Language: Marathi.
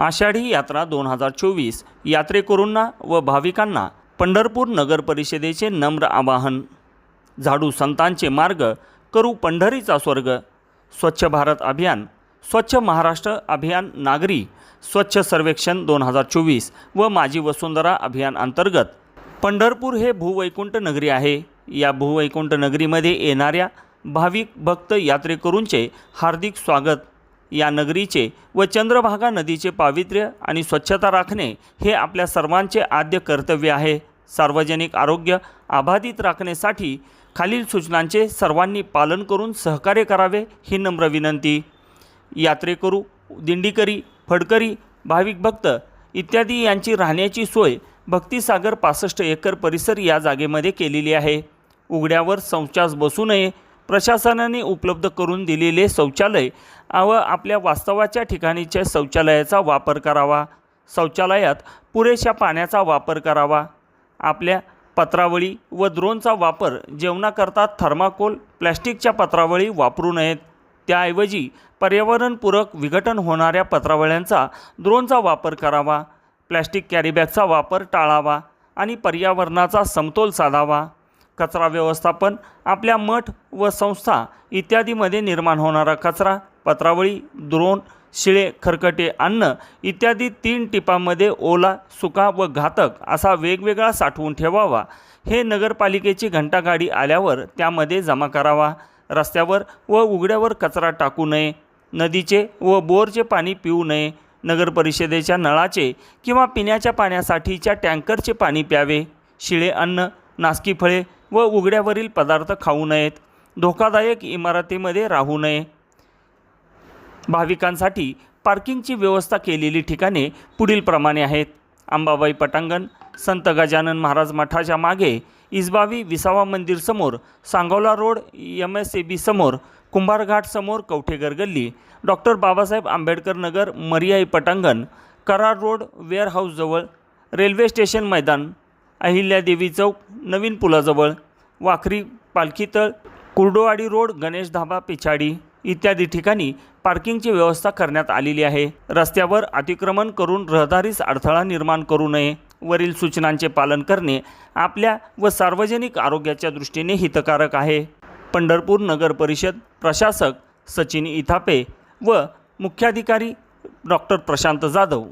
आषाढी यात्रा दोन हजार चोवीस यात्रेकरूंना व भाविकांना पंढरपूर नगर परिषदेचे नम्र आवाहन. झाडू संतांचे मार्ग करू पंढरीचा स्वर्ग. स्वच्छ भारत अभियान स्वच्छ महाराष्ट्र अभियान नागरी स्वच्छ सर्वेक्षण दोन हजार चोवीस व माझी वसुंधरा अभियान अंतर्गत पंढरपूर हे भूवैकुंठ नगरी आहे. या भूवैकुंठ नगरीमध्ये येणाऱ्या भाविक भक्त यात्रेकरूंचे हार्दिक स्वागत. या नगरीचे व चंद्रभागा नदीचे पावित्र्य आणि स्वच्छता राखणे हे आपल्या सर्वांचे आद्य कर्तव्य आहे. सार्वजनिक आरोग्य अबाधित राखण्यासाठी खालील सूचनांचे सर्वांनी पालन करून सहकार्य करावे ही नम्र विनंती. यात्रेकरू दिंडीकरी फडकरी भाविक भक्त इत्यादी यांची राहण्याची सोय भक्तिसागर पासष्ट एकर परिसर या जागेमध्ये केलेली आहे. उघड्यावर संचास बसू नये प्रशासनाने उपलब्ध करून दिलेले शौचालय व आपल्या वास्तवाच्या ठिकाणीच्या शौचालयाचा वापर करावा. शौचालयात पुरेशा पाण्याचा वापर करावा. आपल्या पत्रावळी व द्रोणचा वापर जेवणाकरता थर्माकोल प्लॅस्टिकच्या पत्रावळी वापरू नयेत. त्याऐवजी पर्यावरणपूरक विघटन होणाऱ्या पत्रावळ्यांचा द्रोणचा वापर करावा. प्लॅस्टिक कॅरीबॅगचा वापर टाळावा आणि पर्यावरणाचा समतोल साधावा. कचरा व्यवस्थापन आपल्या मठ व संस्था इत्यादीमध्ये निर्माण होणारा कचरा पत्रावळी द्रोण शिळे खरकटे अन्न इत्यादी तीन टिपांमध्ये ओला सुका व घातक असा वेगवेगळा साठवून ठेवावा. हे नगरपालिकेची घंटागाडी आल्यावर त्यामध्ये जमा करावा. रस्त्यावर व उघड्यावर कचरा टाकू नये. नदीचे व बोरचे पाणी पिऊ नये. नगर परिषदेच्या नळाचे किंवा पिण्याच्या पाण्यासाठीच्या टँकरचे पाणी प्यावे. शिळे अन्न नासकी फळे व उघड्यावरील पदार्थ खाऊ नयेत. धोकादायक इमारतीमध्ये राहू नये. भाविकांसाठी पार्किंगची व्यवस्था केलेली ठिकाणे पुढीलप्रमाणे आहेत. अंबाबाई पटांगण संत गजानन महाराज मठाच्या मागे इसबावी विसावा मंदिर समोर Sangola road M S A B समोर कुंभारघाट समोर कवठेगर गल्ली डॉक्टर बाबासाहेब आंबेडकर नगर मरियाई पटांगण करार रोड वेअरहाऊसजवळ रेल्वे स्टेशन मैदान अहिल्यादेवी चौक नवीन पुलाजवळ वाखरी पालखीतळ कुर्डोवाडी रोड गणेश धाबा पिछाडी इत्यादी ठिकाणी पार्किंगची व्यवस्था करण्यात आलेली आहे. रस्त्यावर अतिक्रमण करून रहदारीस अडथळा निर्माण करू नये. वरील सूचनांचे पालन करणे आपल्या व सार्वजनिक आरोग्याच्या दृष्टीने हितकारक आहे. पंढरपूर नगर परिषद प्रशासक सचिन इथापे व मुख्याधिकारी डॉक्टर प्रशांत जाधव.